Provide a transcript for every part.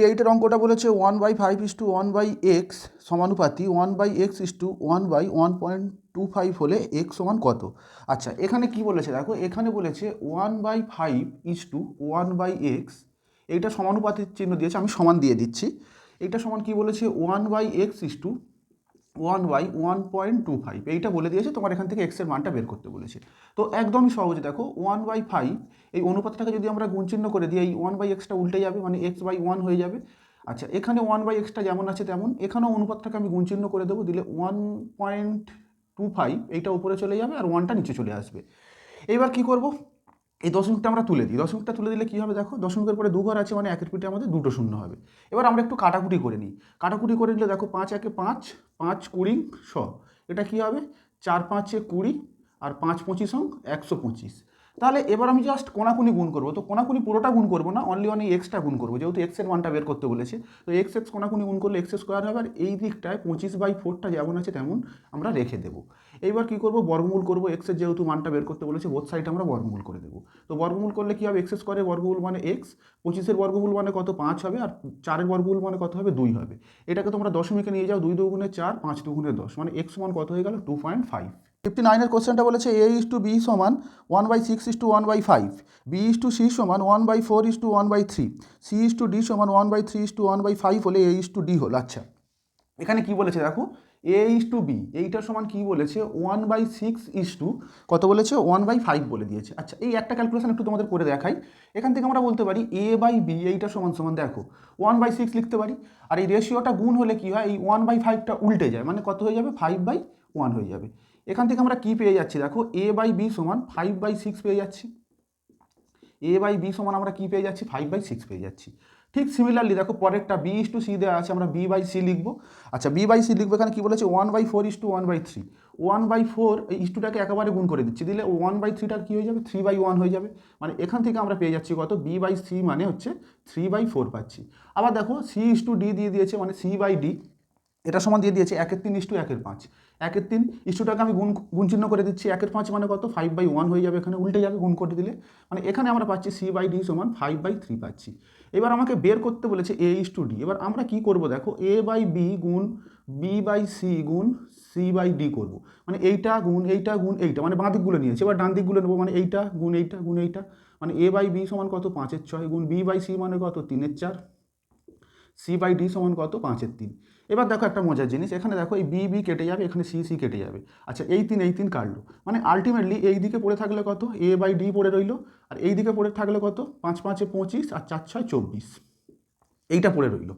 এইটি এইটের অঙ্কটা বলেছে one by five is to one by X সমানুপাতি one by X is to one by one point two five হলে x সমান কত? আচ্ছা এখানে কি বলেছে দেখো, এখানে বলেছে one by five is to one by X এইটা সমানুপাতির চিহ্ন দিয়েছে, আমি সমান দিয়ে দিচ্ছি। এইটা সমান কি বলেছে? One by X is to one Y, one point two five. এইটা বলে দিয়েছে, তোমার এখান থেকে এক্সের মানটা বের করতে বলেছে। তো একদমই সহজ, দেখো, ওয়ান বাই ফাইভ, এই অনুপাতটাকে যদি আমরা গুণচিহ্ন করে দিই, এই ওয়ান বাই এক্সটা উল্টে যাবে মানে এক্স বাই ওয়ান হয়ে যাবে। আচ্ছা এখানে ওয়ান বাই এক্সটা যেমন আছে তেমন, এখানেও অনুপাতটাকে আমি গুণচিহ্ন করে দেবো, দিলে ওয়ান পয়েন্ট টু ফাইভ, এইটা উপরে চলে যাবে আর ওয়ানটা নিচে চলে আসবে। এবার কি করব? এই দশমিকটা আমরা তুলে দিই। দশমিকটা তুলে দিলে কী হবে দেখো? দশমিকের পরে দু ঘর আছে মানে একের পিঠে আমাদের দুটো শূন্য হবে। এবার আমরা একটু কাটাকুটি করে নিই। কাটাকুটি করে নিলে দেখো পাঁচ একে পাঁচ পাঁচ কুড়ি শ এটা কী হবে? চার পাঁচে কুড়ি আর পাঁচ পঁচিশ অঙ্ক একশো পঁচিশ। তাহলে এবার আমি জাস্ট কোনাকুনি গুণ করব। তো কোনাকুনি পুরোটা গুণ করব না অনলি অন এই এক্সটা গুণ করব। যেহেতু এক্সের মানটা বের করতে বলেছে, তো এক্স এক্স কোনাকুনি গুণ করলে এক্স স্কোয়ার হবে, আর এই দিকটায় পঁচিশ বাই ফোরটা যেমন আছে তেমন আমরা রেখে দেবো। এইবার কী করব? বর্গমূল করব এক্সের যেহেতু মানটা বের করতে বলেছে বোথ সাইড আমরা বর্গমূল করে দেবো। তো বর্গমূল করলে কী হবে? এক্স স্কোয়ারের বর্গমূল মানে এক্স পঁচিশের বর্গমূল মানে কত? পাঁচ হবে, আর চারের বর্গমূল মানে কত হবে? দুই হবে। এটাকে তোমরা দশমিকে নিয়ে যাও, দুই দুগুণে চার, পাঁচ দুগুণে দশ। মানে এক্স মান কত হয়ে গেল? টু পয়েন্ট ফাইভ ফিফটি নাইনের কোশ্চেনটা বলেছে এ ইস টু বি সমান one by six is to one by five B is to C সমান one by four is to one by three C is to D সমান one by three is to one by five হলে এ is to D হল আচ্ছা এখানে কি বলেছে দেখো এ is to B এইটার সমান কি বলেছে one by six is to কত বলেছে ওয়ান বাই ফাইভ বলে দিয়েছে আচ্ছা এই একটা ক্যালকুলেশন একটু তোমাদের করে দেখাই এখান থেকে আমরা বলতে পারি এ বাই বি এইটা সমান সমান দেখো ওয়ান বাই সিক্স লিখতে পারি আর এই রেশিওটা গুণ হলে কি হয় এই ওয়ান বাই ফাইভটা উল্টে যায় মানে কত হয়ে যাবে ফাইভ বাই ওয়ান হয়ে যাবে এখান থেকে আমরা কি পেয়ে যাচ্ছি? দেখো এ বাই বি সমান ফাইভ বাই সিক্স পেয়ে যাচ্ছি। এ বাই বি সমান আমরা কি পেয়ে যাচ্ছি? ফাইভ বাই সিক্স পেয়ে যাচ্ছি। ঠিক সিমিলারলি দেখো, পরেরটা বি ইস টু সি দেওয়া আছে, আমরা বি বাই সি লিখব। আচ্ছা বি বাই সি লিখব এখানে কী বলেছে? One by four is to one by three one by four এই ইস টুটাকে একেবারে গুণ করে দিচ্ছি, দিলে ওয়ান বাই থ্রিটা কী হয়ে যাবে? থ্রি বাই ওয়ান হয়ে যাবে। মানে এখান থেকে আমরা পেয়ে যাচ্ছি কত? বি বাই সি মানে হচ্ছে থ্রি বাই ফোর পাচ্ছি। আবার দেখো সি ইস টু ডি দিয়ে দিয়েছে মানে সি বাই ডি এটা সমান দিয়ে দিয়েছে, একের তিন ইস টু একের পাঁচ। একের তিন ইস্টুটাকে আমি গুণ গুণ চিহ্ন করে দিচ্ছি। একের পাঁচ মানে কত? ফাইভ বাই ওয়ান হয়ে যাবে এখানে। উল্টে যাবে গুণ করে দিলে মানে এখানে আমরা পাচ্ছি সি বাই ডি সমান ফাইভ বাই থ্রি পাচ্ছি। এবার আমাকে বের করতে বলেছে এ ইস টু ডি এবার আমরা কি করব দেখো? এ বাই বি গুণ বি বাই সি গুণ সি বাই ডি করব। মানে এইটা গুণ এইটা গুণ, এইটা। মানে বাঁ দিকগুলো নিয়েছে। এবার ডান দিকগুলো নেব। মানে এইটা গুণ এইটা গুণ, এইটা। মানে এ বাই বি সমান কত? পাঁচের ছয় গুণ বি বাই সি মানে কত? তিনের চার। সি বাই ডি সমান কত? পাঁচের তিন। এবার দেখো একটা মজার জিনিস, এখানে দেখো এই বি বি কেটে যাবে, এখানে সি সি কেটে যাবে। আচ্ছা এই তিন এই তিন কাটলো। মানে আলটিমেটলি এই দিকে পড়ে থাকলে কত? এ বাই ডি পড়ে রইল, আর এই দিকে পড়ে থাকলে কত? পাঁচ, পাঁচে পঁচিশ, আর চার, ছয়, চব্বিশ। এইটা পড়ে রইল।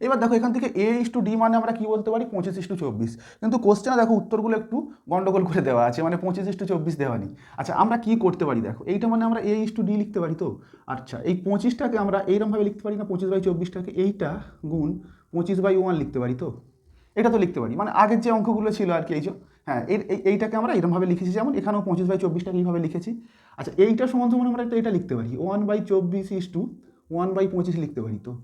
এবার দেখো এখান থেকে এ ইস টু ডি মানে আমরা কী বলতে পারি? পঁচিশ ইস টু চব্বিশ। কিন্তু কোশ্চেনে দেখো উত্তরগুলো একটু গন্ডগোল করে দেওয়া আছে মানে পঁচিশ ইস টু চব্বিশ দেওয়া নেই। আচ্ছা আমরা কী করতে পারি দেখো? এইটা মানে আমরা এ ইস টু ডি লিখতে পারি তো? আচ্ছা এই পঁচিশটাকে আমরা এইরকমভাবে লিখতে পারি না? পঁচিশ বাই চব্বিশটাকে এইটা গুণ পঁচিশ বাই ওয়ান লিখতে পারি তো? এটা তো লিখতে পারি। মানে আগের যে অঙ্কগুলো ছিল আর কি, এই যে হ্যাঁ এর এই- এইটাকে আমরা এরমভাবে লিখেছি যেমন, এখানেও পঁচিশ বাই চব্বিশটাকে এইভাবে লিখেছি। আচ্ছা এইটা সমান সমান আমরা এটা লিখতে পারি। ওয়ান বাই চব্বিশ ইস টু ওয়ান বাই পঁচিশ লিখতে পারি তো?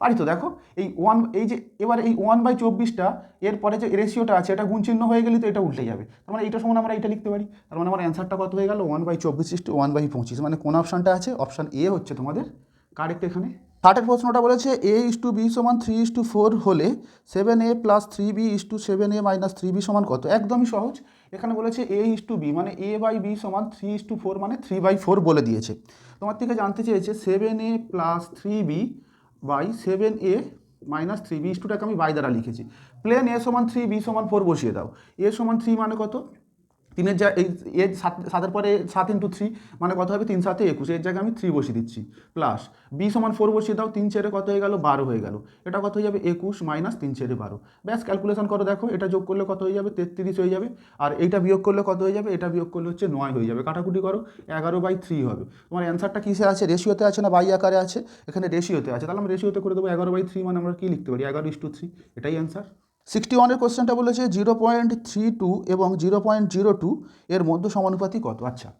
পারি তো? দেখো, এই ওয়ান এই যে এবার এই ওয়ান বাই চব্বিশটা, এরপরে যে রেশিওটা আছে, এটা গুণ চিহ্ন হয়ে গেলে তো এটা উল্টে যাবে। তার মানে এইটা সমান আমরা এটা লিখতে পারি। তার মানে আমার অ্যান্সারটা কত হয়ে গেল? ওয়ান বাই চব্বিশ ইস টু ওয়ান বাই পঁচিশ। মানে কোন অপশানটা আছে? অপশান এ হচ্ছে তোমাদের। কারেক্ট এখানে? থার্ডের প্রশ্নটা বলেছে এ ইস টু বি সমান থ্রি ইস টু ফোর হলে seven A plus three B is to seven A minus three B সমান কত? একদমই সহজ। এখানে বলেছে এ ইস টু বি মানে এ বাই বি সমান থ্রি ইস টু ফোর মানে থ্রি বাই ফোর বলে দিয়েছে। তোমার থেকে জানতে চেয়েছে seven A plus three B by seven A minus three B টুটাকে আমি বাই দ্বারা লিখেছি। প্লেন এ সমান থ্রি বি সমান ফোর বসিয়ে দাও। এ সমান থ্রি মানে কত? তিনের যা এই এর সাত, সাতের পরে সাত ইন্টু থ্রি মানে কত হবে? তিন সাতে একুশ। এর জায়গায় আমি থ্রি বসিয়ে দিচ্ছি। প্লাস বি সমান ফোর বসিয়ে দাও, তিন ছেড়ে কত হয়ে গেল? বারো হয়ে গেল। এটা কত হয়ে যাবে? একুশ মাইনাস তিন ছেড়ে বারো। ব্যাস ক্যালকুলেশন করো দেখো। এটা যোগ করলে কত হয়ে যাবে? তেত্রিশ হয়ে যাবে। আর এইটা বিয়োগ করলে কত হয়ে যাবে? এটা বিয়োগ করলে হচ্ছে নয় হয়ে যাবে। কাটাকুটি করো। এগারো বাই থ্রি হবে। তোমার অ্যান্সারটা কিসে আছে? রেশিওতে আছে না বাই আকারে আছে? এখানে রেশিওতে আছে। তাহলে আমরা রেশিওতে করে দেবো এগারো বাই থ্রি মানে আমরা কী লিখতে পারি? এগারো ইস টু থ্রি। এটাই অ্যান্সার সিক্সটি ওয়ানের কোশ্চেনটা বলেছে জিরো পয়েন্ট থ্রি টু এবং জিরো পয়েন্ট জিরো টু এর মধ্যে সমানুপাতি কত? আচ্ছা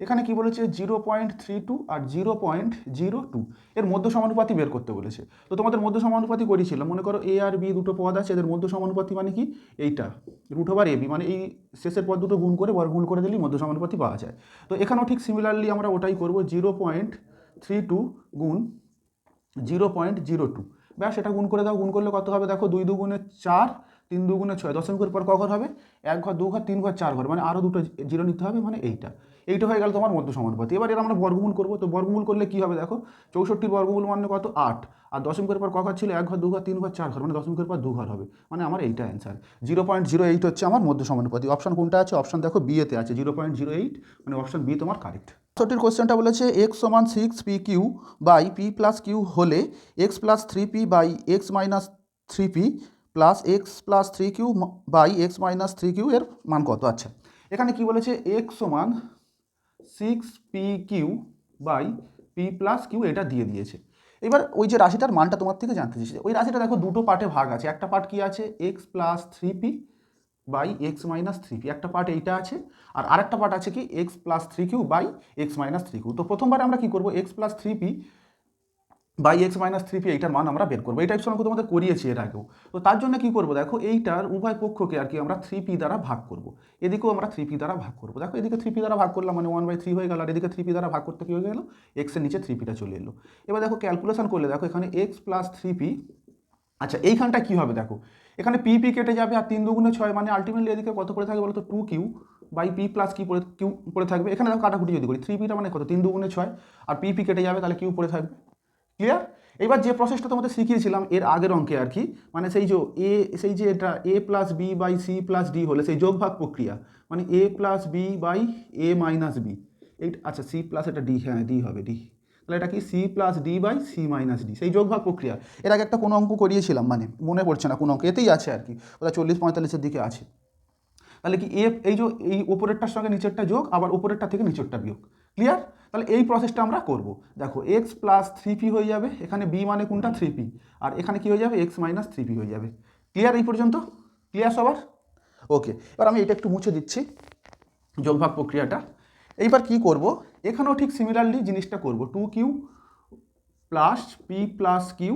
এখানে কি বলেছে জিরো পয়েন্ট থ্রি টু আর জিরো পয়েন্ট জিরো টু এর মধ্য সমানুপাতি বের করতে বলেছে। তো তোমাদের মধ্য সমানুপাতি করেছিলাম, মনে করো এ আর বি দুটো পদ আছে, এদের মধ্য সমানুপাতি মানে কি? এইটা রুট ওভার এ বি মানে এই শেষের পদ দুটো গুণ করে বর্গমূল করে দিলেই মধ্য সমানুপাতি পাওয়া যায়। তো এখানেও ঠিক সিমিলারলি আমরা ওটাই করব, জিরো পয়েন্ট থ্রি টু গুণ জিরো পয়েন্ট জিরো টু। ব্যাস, এটা গুণ করে দাও, গুণ করলে কত হবে? দেখো, দুই দুগুণে চার, তিন দুগুণে ছয় দশমিকের পর ক ঘর হবে। এক ঘর, দু ঘর, তিন ঘর, চার ঘর মানে আরও দুটো জিরো নিতে হবে মানে এইটা। এইটা হয়ে গেল তোমার মধ্য সমানুপাতি এবার এর আমরা বর্গমূল করব। তো বর্গমূল করলে কী হবে দেখো? চৌষট্টির বর্গমূল মানে কত? আট। আর দশমিকের পর ক ঘর ছিল? এক ঘর, দু ঘর, তিন ঘর, চার ঘর। মানে দশমিকের পর দু ঘর হবে। মানে আমার এইটা answer zero point zero eight হচ্ছে আমার মধ্য সমানুপাতি অপশন কোনটা আছে? অপশন দেখো বিয়েতে আছে। জিরো পয়েন্ট জিরো এইট মানে অপশন বি তোমার কারেক্ট সঠিক কোশ্চেনটা বলেছে এক্স সমান six P Q by P plus Q হলে X plus three P by X minus three P plus X plus three Q by X minus three Q এর মান কত? আচ্ছা। এখানে কি বলেছে? এক্স সমান six P Q by P plus Q এটা দিয়ে দিয়েছে। এবার ওই যে রাশিটার মানটা তোমার থেকে জানতে চেয়েছে ওই রাশিটা দেখো দুটো পার্টে ভাগ আছে। একটা পার্ট কি আছে? X plus three P by X minus three P একটা পার্ট এইটা আছে আর আরেকটা পার্ট আছে কি? X plus three Q by X minus three Q তো প্রথমবার আমরা কী করব? X plus three P by X minus three P এইটার মান আমরা বের করব। এই টাইপস অঙ্ক তোমাদের করিয়েছি এর আগেও। তো তার জন্য কী করব? দেখো, এইটার উভয় পক্ষকে আর কি আমরা থ্রি পি দ্বারা ভাগ করব। এদিকেও আমরা থ্রি পি দ্বারা ভাগ করব। দেখো, এদিকে থ্রি পি দ্বারা ভাগ করলাম মানে ওয়ান বাই থ্রি হয়ে গেল, আর এদিকে থ্রি পি দ্বারা ভাগ করতে কী হয়ে গেল? এক্সের নিচে থ্রি পিটা চলে এলো। এবার দেখো ক্যালকুলেশন করলে দেখো, এখানে এক্স প্লাস থ্রি পি আচ্ছা এইখানটা কী হবে দেখো? এখানে পি পি কেটে যাবে আর তিন দুগুণে ছয় মানে আলটিমেটলি এদিকে কত পড়ে থাকবে বলো বলতো? Two Q by P plus কি পড়ে কিউ পড়ে থাকবে। এখানে দেখো কাটাকুটি যদি করি থ্রি পিটা মানে কত? তিন দুগুণে ছয়, আর পি পি কেটে যাবে, তাহলে কিউ পড়ে থাকবে। ক্লিয়ার এবার যে প্রসেসটা তোমাদের শিখিয়েছিলাম, এর আগের অঙ্কে আর কি মানে সেই যে এ সেই যে এটা A plus B by C plus D হলে সেই যোগভাগ প্রক্রিয়া মানে A plus B by A minus B এই আচ্ছা সি প্লাস এটা ডি হ্যাঁ ডি হবে ডি তাহলে এটা কি? C plus D by C minus D সেই যোগভাগ প্রক্রিয়া। এর আগে একটা কোনো অঙ্ক করিয়েছিলাম মানে মনে পড়ছে না, কোনো অঙ্ক, এতেই আছে আর কি, ওটা চল্লিশ পঁয়তাল্লিশের দিকে আছে। তাহলে কি এ এই যে, এই উপরেরটার সঙ্গে নিচেরটা যোগ, আবার উপরেরটা থেকে নিচেরটা বিয়োগ। ক্লিয়ার তাহলে এই প্রসেসটা আমরা করব। দেখো এক্স প্লাস থ্রি পি হয়ে যাবে। এখানে বি মানে কোনটা? থ্রি পি আর এখানে কি হয়ে যাবে? এক্স মাইনাস থ্রি পি হয়ে যাবে। ক্লিয়ার এই পর্যন্ত? ক্লিয়ার সবার? ওকে এবার আমি এটা একটু মুছে দিচ্ছি যোগভাগ প্রক্রিয়াটা। এইবার কি করব? এখানেও ঠিক সিমিলারলি জিনিসটা করব। Two Q plus P plus Q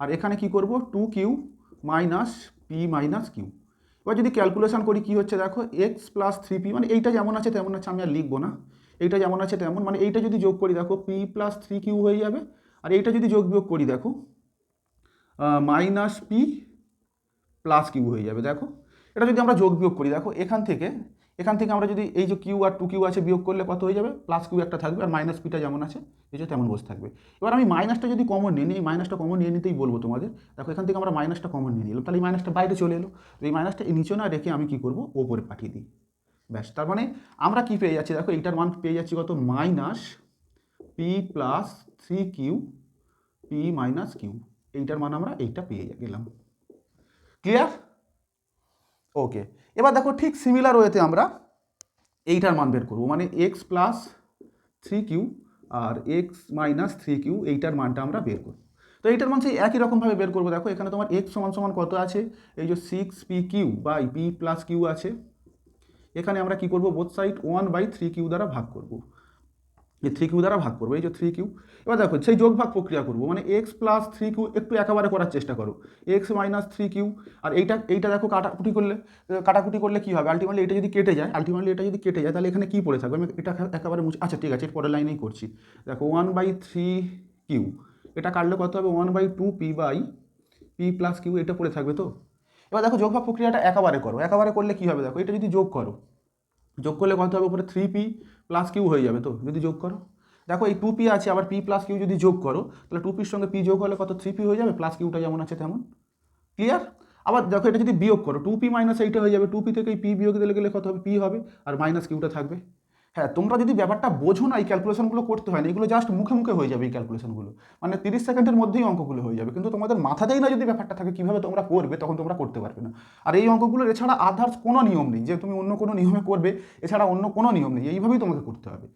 আর এখানে কি করব? Two Q minus P minus Q এবার যদি ক্যালকুলেশন করি, কি হচ্ছে? দেখো এক্স প্লাস থ্রি পি মানে এইটা যেমন আছে তেমন আছে, আমি আর লিখব না। এইটা যেমন আছে তেমন মানে এইটা যদি যোগ করি, দেখো পি প্লাস থ্রি কিউ হয়ে যাবে, আর এইটা যদি যোগ বিয়োগ করি, দেখো মাইনাস পি প্লাস কিউ হয়ে যাবে, দেখো। এটা যদি আমরা যোগ বিয়োগ করি, দেখো, এখান থেকে এখান থেকে আমরা যদি এই যে কিউ আর টু কিউ আছে বিয়োগ করলে কত হয়ে যাবে? প্লাস কিউ একটা থাকবে, আর মাইনাস পিটা যেমন আছে, এই যে তেমন বসে থাকবে। এবার আমি মাইনাসটা যদি কমন নিয়ে নিই, এই মাইনাসটা কমন নিয়ে নিতেই বলব তোমাদের। দেখো, এখান থেকে আমরা মাইনাসটা কমন নিয়ে নিলাম, তাহলে এই মাইনাসটা বাইরে চলে এলো। তো এই মাইনাসটা নিচে না রেখে আমি কী করব? ওপরে পাঠিয়ে দিই। ব্যাস, তার মানে আমরা কি পেয়ে যাচ্ছি? দেখো এইটার মান পেয়ে যাচ্ছি কত? Minus P plus three Q, P minus Q. এইটার মান আমরা এইটা পেয়ে গেলাম। ক্লিয়ার? ওকে, এবার দেখো ঠিক সিমিলার ওয়েতে আমরা এইটার মান বের করব। মানে এক্স প্লাস থ্রি কিউ আর এক্স মাইনাস থ্রি কিউ, এইটার মানটা আমরা বের করব। তো এইটার মান সেই একই রকমভাবে বের করব। দেখো এখানে তোমার এক্স সমান সমান কত আছে? এই যে six P Q by P plus Q আছে। এখানে আমরা কি করব? Both side one by three Q দ্বারা ভাগ করব। এই থ্রি কিউ দ্বারা ভাগ করব, এই যে থ্রি কিউ এবার দেখো, সেই যোগ ভাগ প্রক্রিয়া করব মানে এক্স প্লাস থ্রি কিউ একটু একেবারে করার চেষ্টা করো। এক্স মাইনাস থ্রি কিউ আর এইটা এইটা দেখো কাটাকুটি করলে কাটাকুটি করলে কী হবে? আলটিমেটলি এটা যদি কেটে যায় আলটিমেটলি এটা যদি কেটে যায়, তাহলে এখানে কী পড়ে থাকবে? আমি এটা একেবারে মুছে আচ্ছা ঠিক আছে, এর পরের লাইনেই করছি। দেখো ওয়ান বাই থ্রি কিউ এটা কাটলে কত হবে? One by two P by P plus Q এটা পড়ে থাকবে তো? এবার দেখো যোগভাগ প্রক্রিয়াটা একেবারে করো। একেবারে করলে কী হবে দেখো? এটা যদি যোগ করো, যোগ করলে কত হবে? উপরে থ্রি পি প্লাস কিউ হয়ে যাবে তো, যদি যোগ করো। দেখো এই টু পি আছে, আবার পি প্লাস কিউ যদি যোগ করো, তাহলে টু পির সঙ্গে পি যোগ হলে কত? থ্রি পি হয়ে যাবে প্লাস কিউটা যেমন আছে তেমন। ক্লিয়ার আবার দেখো এটা যদি বিয়োগ করো টু পি মাইনাস এইটা হয়ে যাবে টু পি থেকে পি বিয়োগ দিলে গেলে কত হবে? পি হবে, আর মাইনাস কিউটা থাকবে। হ্যাঁ তোমরা যদি ব্যাপারটা বোঝো না, এই ক্যালকুলেশনগুলো করতে হয় না, এগুলো জাস্ট মুখে মুখে হয়ে যাবে এই ক্যালকুলেশনগুলো মানে তিরিশ সেকেন্ডের মধ্যেই অঙ্কগুলো হয়ে যাবে। কিন্তু তোমাদের মাথাতেই না যদি ব্যাপারটা থাকে, কীভাবে তোমরা করবে, তখন তোমরা করতে পারবে না। আর এই অঙ্কগুলোর এছাড়া আদার্স কোনো নিয়ম নেই, যে তুমি অন্য কোনো নিয়মে করবে, এছাড়া অন্য কোনো নিয়ম নেই, এইভাবেই তোমাকে করতে হবে।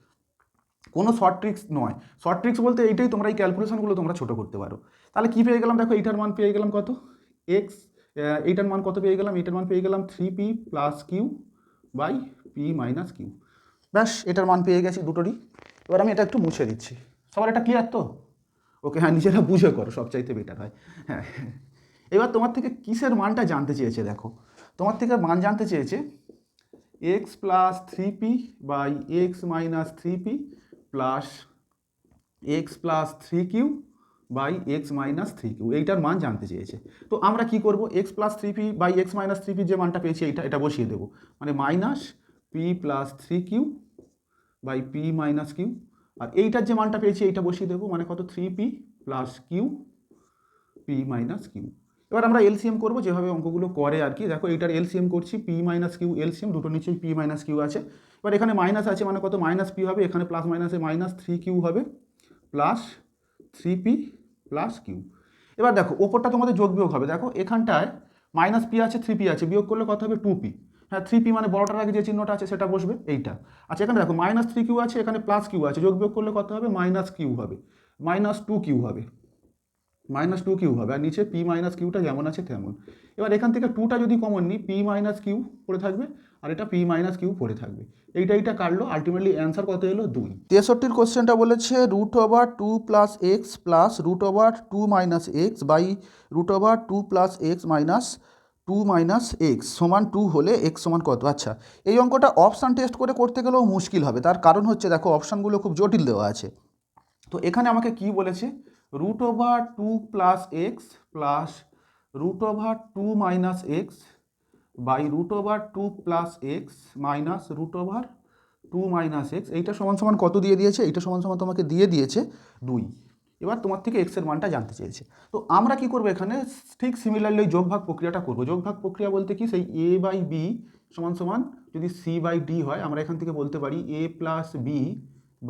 কোনো শর্ট ট্রিক্স নয়। শর্ট ট্রিক্স বলতে এইটাই তোমরা এই ক্যালকুলেশনগুলো তোমরা ছোটো করতে পারো। তাহলে কী পেয়ে গেলাম? দেখো, এইটার মান পেয়ে গেলাম কত? এক্স এইটার মান কত পেয়ে গেলাম? এইটার মান পেয়ে গেলাম three P plus Q by P minus Q ব্যাস, এটার মান পেয়ে গেছি দুটোরই। এবার আমি এটা একটু মুছে দিচ্ছি। সবার এটা ক্লিয়ার তো? ওকে হ্যাঁ নিজেরা বুঝে করো, সবচাইতে বেটার হয়। হ্যাঁ এবার তোমার থেকে কিসের মানটা জানতে চেয়েছে দেখো? তোমার থেকে মান জানতে চেয়েছে X plus three P by X minus three P plus X plus three Q by X minus three Q এইটার মান জানতে চেয়েছে। তো আমরা কি করব? X plus three P by X minus three P যে মানটা পেয়েছি এইটা, এটা বসিয়ে দেবো। মানে minus P plus three Q by P minus Q আর এইটার যে মানটা পেয়েছি, এইটা বসিয়ে দেবো। মানে কত? Three P plus Q P minus Q এবার আমরা এলসিএম করব, যেভাবে অঙ্কগুলো করে আর কি। দেখো, এইটার এলসিএম করছি পি মাইনাস কিউ এলসিএম দুটো নিচেই পি মাইনাস কিউ আছে। এবার এখানে মাইনাস আছে মানে কত? মাইনাস পি হবে। এখানে প্লাস মাইনাসে মাইনাস থ্রি কিউ হবে। Plus three P plus Q এবার দেখো, ওপরটা তোমাদের যোগ বিয়োগ হবে। দেখো, এখানটায় মাইনাস পি আছে থ্রি পি আছে। বিয়োগ করলে কত হবে? টু পি হ্যাঁ থ্রি পি মানে বড়টার আগে যে চিহ্নটা আছে সেটা বসবে, এইটা। আচ্ছা এখানে দেখো মাইনাস থ্রি কিউ আছে, এখানে প্লাস কিউ আছে, যোগ বিয়োগ করলে কত হবে? মাইনাস কিউ হবে। মাইনাস টু কিউ হবে। মাইনাস টু কিউ হবে, আর নিচে পি মাইনাস কিউটা যেমন আছে তেমন। এবার এখান থেকে টুটা যদি কমন নিই পি মাইনাস কিউ পড়ে থাকবে, আর এটা পি মাইনাস কিউ পড়ে থাকবে। এইটা এইটা কাটলো আলটিমেটলি অ্যান্সার কত এলো? দুই। তেষট্টির কোশ্চেনটা বলেছে root over two plus x plus root over two minus x by root over two plus x minus two minus x সমান টু হলে এক্স সমান কত? আচ্ছা এই অঙ্কটা অপশান টেস্ট করে করতে গেলেও মুশকিল হবে। তার কারণ হচ্ছে, দেখো অপশানগুলো খুব জটিল দেওয়া আছে। তো এখানে আমাকে কি বলেছে? Root over two plus x plus root over two minus x by root over two plus x minus root over two minus x এইটা সমান সমান কত দিয়ে দিয়েছে? এইটা সমান সমান তোমাকে দিয়ে দিয়েছে দুই। এবার তোমার থেকে এক্সের মানটা জানতে চেয়েছে। তো আমরা কি করব এখানে? ঠিক সিমিলারলি ওই যোগভাগ প্রক্রিয়াটা করব। যোগভাগ প্রক্রিয়া বলতে কি? সেই এ বাই বি সমান সমান যদি সি বাই ডি হয়, আমরা এখান থেকে বলতে পারি a plus b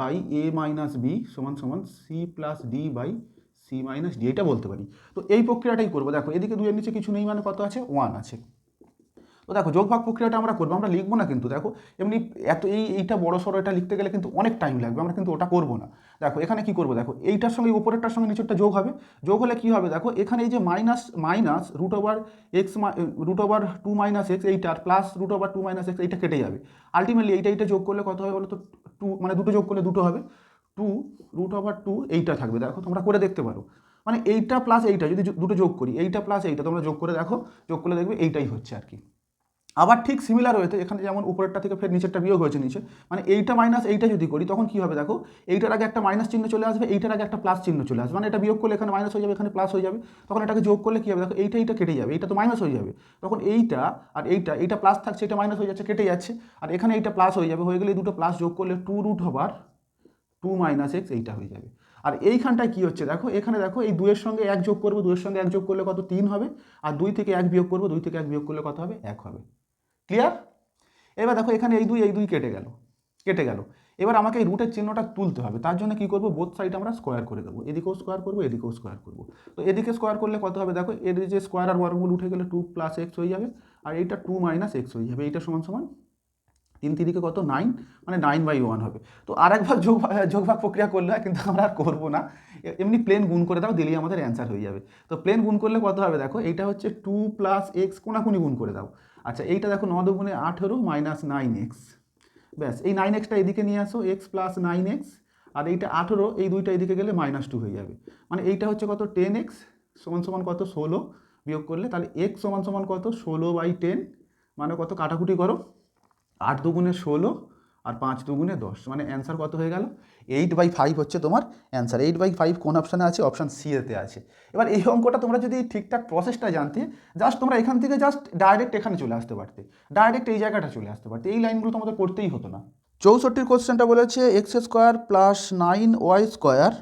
by a minus b সমান সমান c plus d by c minus d এটা বলতে পারি। তো এই প্রক্রিয়াটাই করব। দেখো, এদিকে দুইয়ের নিচে কিছু নেই মানে কত আছে? ওয়ান আছে। তো দেখো যোগভাগ প্রক্রিয়াটা আমরা করব, আমরা লিখব না কিন্তু, দেখো, এমনি এত এই, এইটা বড় সড়ো এটা লিখতে গেলে কিন্তু অনেক টাইম লাগবে, আমরা কিন্তু ওটা করব না। দেখো, এখানে কি করব, দেখো, এইটার সঙ্গে উপরেরটার সঙ্গে নিচেরটা যোগ হবে, যোগ হলে কি হবে, দেখো, এখানে এই যে minus minus root over x root over two minus x এইটার plus root over two minus x এইটা কেটে যাবে। আলটিমেটলি এইটা এইটা যোগ করলে কত হবে বলো তো টু মানে দুটো যোগ করলে দুটো হবে। টু রুট ওভার টু এইটা থাকবে, দেখো, তোমরা করে দেখতে পারো। মানে এইটা প্লাস এইটা, যদি দুটো যোগ করি, এইটা প্লাস এইটা, তোমরা যোগ করে দেখো, যোগ করলে দেখবে এইটাই হচ্ছে আর কি। আবার ঠিক সিমিলার হয়েছে এখানে যেমন উপরেরটা থেকে ফের নিচেরটা বিয়োগ হয়েছে নিচে মানে এইটা মাইনাস এইটা যদি করি, তখন কী হবে দেখো? এইটার আগে একটা মাইনাস চিহ্ন চলে আসবে, এইটার আগে একটা প্লাস চিহ্ন চলে আসবে মানে এটা বিয়োগ করলে এখানে মাইনাস হয়ে যাবে, এখানে প্লাস হয়ে যাবে, তখন এটাকে যোগ করলে কী হবে? দেখো, এইটা এইটা কেটে যাবে, এইটা তো মাইনাস হয়ে যাবে, তখন এইটা আর এইটা এইটা প্লাস থাকছে এটা মাইনাস হয়ে যাচ্ছে, কেটে যাচ্ছে, আর এখানে এইটা প্লাস হয়ে যাবে, হয়ে গেলে দুটো প্লাস যোগ করলে টু রুট হবার টু মাইনাস এক্স এইটা হয়ে যাবে, আর এইখানটায় কী হচ্ছে দেখো? এখানে দেখো, এই দুইয়ের সঙ্গে এক যোগ করব, দুইয়ের সঙ্গে এক যোগ করলে কত? তিন হবে, আর দুই থেকে এক বিয়োগ করব, দুই থেকে এক বিয়োগ করলে কত হবে? এক হবে ক্লিয়ার এবার দেখো, এখানে এই দুই এই দুই কেটে গেল কেটে গেল। এবার আমাকে এই রুটের চিহ্নটা তুলতে হবে। তার জন্য কী করব? বোথ সাইড আমরা স্কোয়ার করে দেবো। এদিকেও স্কোয়ার করব, এদিকেও স্কোয়ার করব। তো এদিকে স্কোয়ার করলে কত হবে? দেখো, এর যে স্কোয়ার আর ওয়ার্কগুলো উঠে গেলে টু প্লাস এক্স হয়ে যাবে, আর এইটা টু মাইনাস এক্স হয়ে যাবে। এইটা সমান সমান তিন তিরিকে কত? নাইন মানে নাইন বাই ওয়ান হবে। তো আর একবার যোগ যোগভাগ প্রক্রিয়া করলে কিন্তু আমরা আর করব না। এমনি প্লেন গুণ করে দাও, দিলেই আমাদের অ্যান্সার হয়ে যাবে। তো প্লেন গুণ করলে কত হবে? দেখো, এইটা হচ্ছে টু প্লাস এক্স কোনাকুনি গুণ করে দাও। আচ্ছা এইটা দেখো ন দুগুণে আঠেরো মাইনাস নাইন এক্স। ব্যাস, এই নাইন এক্সটা এদিকে নিয়ে আসো, এক্স প্লাস নাইন এক্স, আর এইটা আঠেরো, এই দুইটা এদিকে গেলে মাইনাস টু হয়ে যাবে। মানে এইটা হচ্ছে কত? টেন এক্স সমান সমান কত? ষোলো বিয়োগ করলে, তাহলে এক্স সমান সমান কত? ষোলো বাই টেন মানে কত? কাটাকুটি করো, আট দুগুণে ষোলো আর পাঁচ দুগুণে দশ মানে অ্যান্সার কত হয়ে গেল? এইট বাই ফাইভ হচ্ছে তোমার অ্যান্সার এইট বাই ফাইভ কোন অপশানে আছে? অপশান সি এতে আছে। এবার এই অঙ্কটা তোমরা যদি ঠিকঠাক প্রসেসটা জানতে জাস্ট তোমরা এখান থেকে জাস্ট ডাইরেক্ট এখানে চলে আসতে পারতে। ডাইরেক্ট এই জায়গাটা চলে আসতে পারতে। এই লাইনগুলো তোমাদের পড়তেই হতো না। চৌষট্টির কোশ্চেনটা বলেছে x square plus nine y square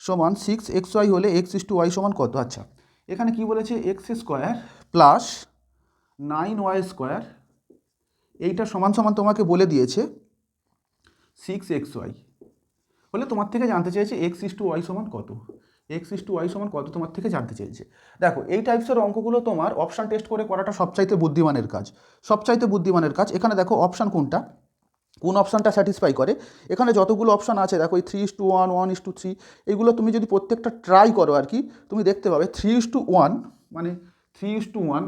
সমান সিক্স এক্স ওয়াই হলে এক্স ইস টু ওয়াই সমান কত? আচ্ছা এখানে কি বলেছে? X square plus nine y square এইটা সমান সমান তোমাকে বলে দিয়েছে। সিক্স এক্স ওয়াই বলে তোমার থেকে জানতে চেয়েছে এক্স ইস টু ওয়াই সমান কত? এক্স ইস টু ওয়াই সমান কত তোমার থেকে জানতে চেয়েছে? দেখো, এই টাইপসের অঙ্কগুলো তোমার অপশান টেস্ট করে করাটা সবচাইতে বুদ্ধিমানের কাজ। সবচাইতে বুদ্ধিমানের কাজ। এখানে দেখো অপশান কোনটা? কোন অপশানটা স্যাটিসফাই করে? এখানে যতগুলো অপশান আছে, দেখো এই three is two one one is two three এইগুলো তুমি যদি প্রত্যেকটা ট্রাই করো আর কি, তুমি দেখতে পাবে থ্রি ইস টু ওয়ান মানে থ্রি ইস টু ওয়ান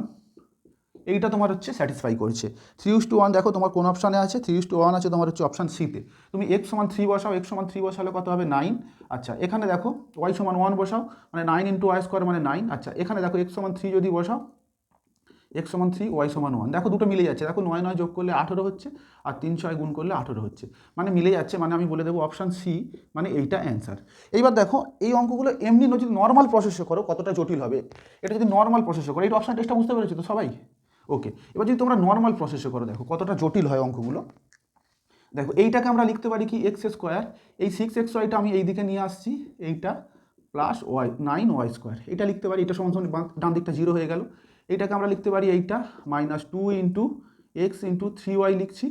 এইটা তোমার হচ্ছে স্যাটিসফাই করছে। থ্রি ইস টু ওয়ান দেখো তোমার কোন অপশানে আছে থ্রি ইস টু ওয়ান আছে তোমার হচ্ছে অপশান সিতে তুমি এক্স সমান থ্রি বসাও এক্স সমান থ্রি বসালে কত হবে? নাইন আচ্ছা এখানে দেখো ওয়াই সমান ওয়ান বসাও মানে নাইন ইন্টু ওয়াই স্কোয়ার মানে নাইন আচ্ছা এখানে দেখো এক্স সমান থ্রি যদি বসাও এক্স সমান থ্রি ওয়াই সমান ওয়ান দেখো দুটো মিলে যাচ্ছে, দেখো নয় নয় যোগ করলে আঠেরো হচ্ছে, আর তিন ছয় গুণ করলে আঠেরো হচ্ছে। মানে মিলে যাচ্ছে মানে আমি বলে দেবো অপশান সি মানে এইটা অ্যান্সার এইবার দেখো এই অঙ্কগুলো এমনি যদি নর্মাল প্রসেসে করো, কতটা জটিল হবে। এটা যদি নর্মাল প্রসেসে করো এইটা অপশান টেস্টটা বুঝতে পেরেছ তো সবাই? ওকে এবার যদি তোমরা নর্মাল প্রসেসে করো, দেখো কতটা জটিল হয় অঙ্কগুলো। দেখো এইটাকে আমরা লিখতে পারি কি? এক্স স্কোয়ার এই সিক্স এক্স ওয়াইটা আমি এই দিকে নিয়ে আসছি, এইটা plus y nine y square এটা লিখতে পারি, এটা সমান ডান দিকটা জিরো হয়ে গেল। এইটাকে আমরা লিখতে পারি এইটা minus two into x into three y লিখছি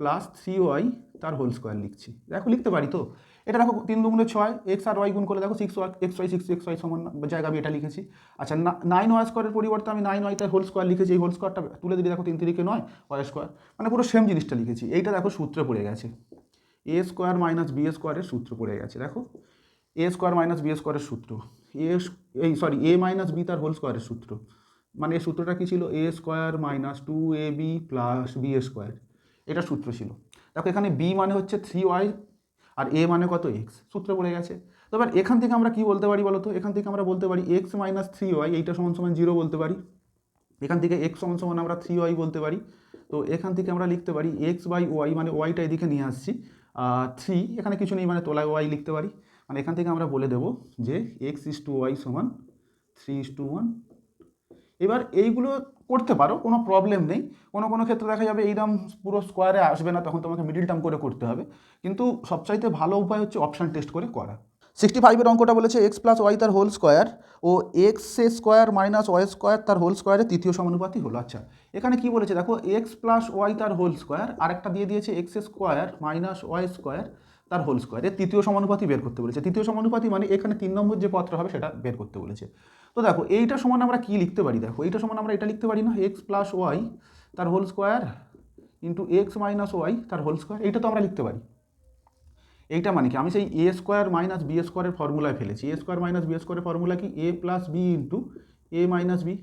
প্লাস থ্রি ওয়াই তার হোল স্কোয়ার লিখছি। দেখো লিখতে পারি তো? এটা দেখো তিন দুগুণে ছয় এক্স আর ওয়াই গুণ করে দেখো six y x y six x y সমান জায়গা আমি এটা লিখেছি। আচ্ছা নাইন ওয়াই স্কোয়ারের পরিবর্তে আমি নাইন ওয়াই তার হোল স্কোয়ার লিখেছি, এই হোল স্কোয়ারটা তুলে দিলে দেখো তিন তিরিকে নয় ওয়াই স্কোয়ার মানে পুরো সেম জিনিসটা লিখেছি, এইটা দেখো সূত্রে পড়ে গেছে। এ স্কোয়ার মাইনাস বি স্কোয়ারের সূত্র পড়ে গেছে, দেখো। এ স্কোয়ার মাইনাস বি স্কোয়ারের সূত্র এ এই সরি এ মাইনাস বি তার হোল স্কোয়ারের সূত্র। মানে এই সূত্রটা কী ছিল? A square minus two a b plus b square এটা সূত্র ছিল। দেখো এখানে বি মানে হচ্ছে থ্রি ওয়াই আর এ মানে কত? এক্স সূত্র পড়ে গেছে। তো এবার এখান থেকে আমরা কি বলতে পারি বলো তো এখান থেকে আমরা বলতে পারি এক্স মাইনাস থ্রি ওয়াই এইটা সমান সমান জিরো বলতে পারি। এখান থেকে এক্স সমান সমান আমরা থ্রি ওয়াই বলতে পারি। তো এখান থেকে আমরা লিখতে পারি এক্স বাই ওয়াই মানে ওয়াইটা এদিকে নিয়ে আসছি। থ্রি এখানে কিছু নেই মানে তোলায় ওয়াই লিখতে পারি। মানে এখান থেকে আমরা বলে দেবো যে এক্স ইস টু ওয়াই সমান থ্রি ইস টু ওয়ান এবার এইগুলো করতে পারো, কোনো প্রবলেম নেই। কোনো কোনো ক্ষেত্রে দেখা যাবে এইরকম পুরো স্কোয়ারে আসবে না, তখন তোমাকে মিডিল টার্ম করে করতে হবে। কিন্তু সবচাইতে ভালো উপায় হচ্ছে অপশান টেস্ট করে করা। সিক্সটি ফাইভের অঙ্কটা বলেছে এক্স প্লাস ওয়াই তার হোল স্কোয়ার ও এক্স এ স্কোয়ার মাইনাস ওয়াই স্কোয়ার তার হোল স্কোয়ারের তৃতীয় সমানুপাতি হলো। আচ্ছা এখানে কি বলেছে দেখো এক্স প্লাস ওয়াই তার হোল স্কোয়ার আরেকটা দিয়ে দিয়েছে x square minus y square তার হোল স্কোয়ার এর তৃতীয় সমানুপাতি বের করতে বলেছে। তৃতীয় সমানুপাতি মানে এখানে তিন নম্বর যে পত্র হবে সেটা বের করতে বলেছে। তো দেখো, এইটা সমান আমরা কি লিখতে পারি? দেখো, এইটা সমান আমরা এটা লিখতে পারি না এক্স প্লাস ওয়াই তার whole square into x minus y তার হোল স্কোয়ার এইটা তো আমরা লিখতে পারি। এইটা মানে কি? আমি সেই এ স্কোয়ার মাইনাস বি স্কোয়ারের ফর্মুলায় ফেলেছি। এ স্কোয়ার মাইনাস বি স্কোয়ারের ফর্মুলা কি? A plus b into a minus b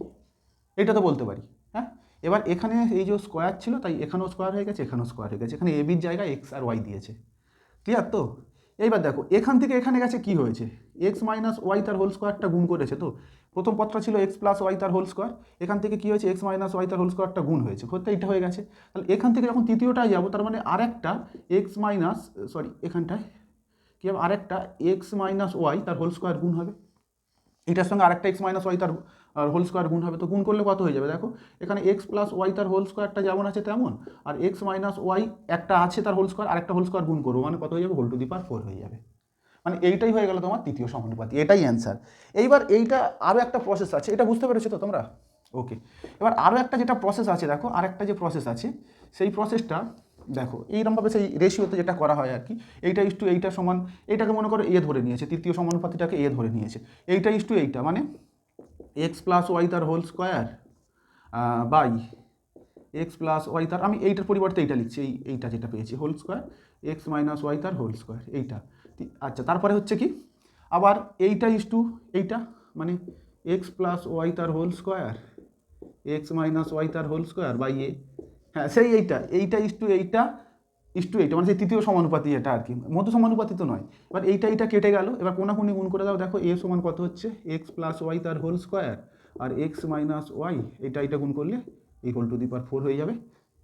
এটা তো বলতে পারি হ্যাঁ? এবার এখানে এই যে স্কোয়ার ছিল, তাই এখানেও স্কোয়ার হয়ে গেছে, এখানেও স্কোয়ার হয়ে গেছে। এখানে এ বির জায়গায় এক্স আর ওয়াই দিয়েছে। ক্লিয়ার তো? এইবার দেখো, এখান থেকে এখানে গেছে কি হয়েছে? এক্স মাইনাস ওয়াই তার হোল স্কোয়ারটা গুণ করেছে তো? প্রথম পত্র ছিল এক্স প্লাস ওয়াই তার হোল স্কোয়ার এখান থেকে কী হয়েছে? এক্স মাইনাস ওয়াই তার হোল স্কোয়ারটা গুণ হয়েছে। হতে এটা হয়ে গেছে। তাহলে এখান থেকে যখন তৃতীয়টায় যাব, তার মানে আরেকটা এক্স মাইনাস সরি এখানটায়, কী হবে? আরেকটা এক্স মাইনাস ওয়াই তার হোল স্কোয়ার গুণ হবে। এটার সঙ্গে আরেকটা এক্স মাইনাস ওয়াই তার হোল স্কোয়ার গুণ হবে, তো গুণ করলে কত হয়ে যাবে? দেখো, এখানে এক্স প্লাস ওয়াই তার হোল স্কোয়ারটা যেমন আছে তেমন, আর এক্স মাইনাস ওয়াই একটা আছে তার হোল স্কোয়ার আরেকটা হোল স্কোয়ার গুণ করব মানে কত হয়ে যাবে? Whole to the power four হয়ে যাবে। মানে এইটাই হয়ে গেল তোমার তৃতীয় সমানুপাতি, এটাই অ্যান্সার এইবার এইটা আরও একটা প্রসেস আছে, এটা বুঝতে পেরেছ তো তোমরা? ওকে এবার আরও একটা যেটা প্রসেস আছে, দেখো, আরেকটা যে প্রসেস আছে, সেই প্রসেসটা দেখো এইরকমভাবে সেই রেশিওতে যেটা করা হয় আর কি, এইটা ইস টু এইটা সমান, এইটাকে মনে করো এ ধরে নিয়েছে, তৃতীয় সমানুপাতিটাকে এ ধরে নিয়েছে। এইটা ইস টু এইটা মানে এক্স প্লাস ওয়াই তার whole square by x plus y তার, আমি এইটার পরিবর্তে এইটা লিখছি, এই এইটা যেটা পেয়েছি whole square x minus y তার হোল স্কোয়ার এইটা। আচ্ছা তারপরে হচ্ছে কি, আবার এইটা ইস টু এইটা মানে এক্স প্লাস ওয়াই তার whole square x minus y তার হোল স্কোয়ার বাই এ হ্যাঁ সেই এইটা এইটা ইস টু এইটা ইস টু এইটা মানে সেই তৃতীয় সমানুপাতি এটা আর কি। মধ্য সমানুপাতি তো নয়। এবার এইটা এইটা কেটে গেল, এবার কোনাকুনি গুণ করে দাও, দেখো এ সমান কত হচ্ছে? এক্স প্লাস ওয়াই তার হোল স্কোয়ার আর এক্স মাইনাস ওয়াই এইটা এইটা গুণ করলে equal to the power four হয়ে যাবে।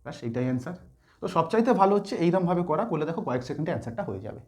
ব্যাস, এইটাই অ্যান্সার তো সবচাইতে ভালো হচ্ছে এইরকমভাবে করা, করলে দেখো কয়েক সেকেন্ডে অ্যান্সারটা হয়ে যাবে।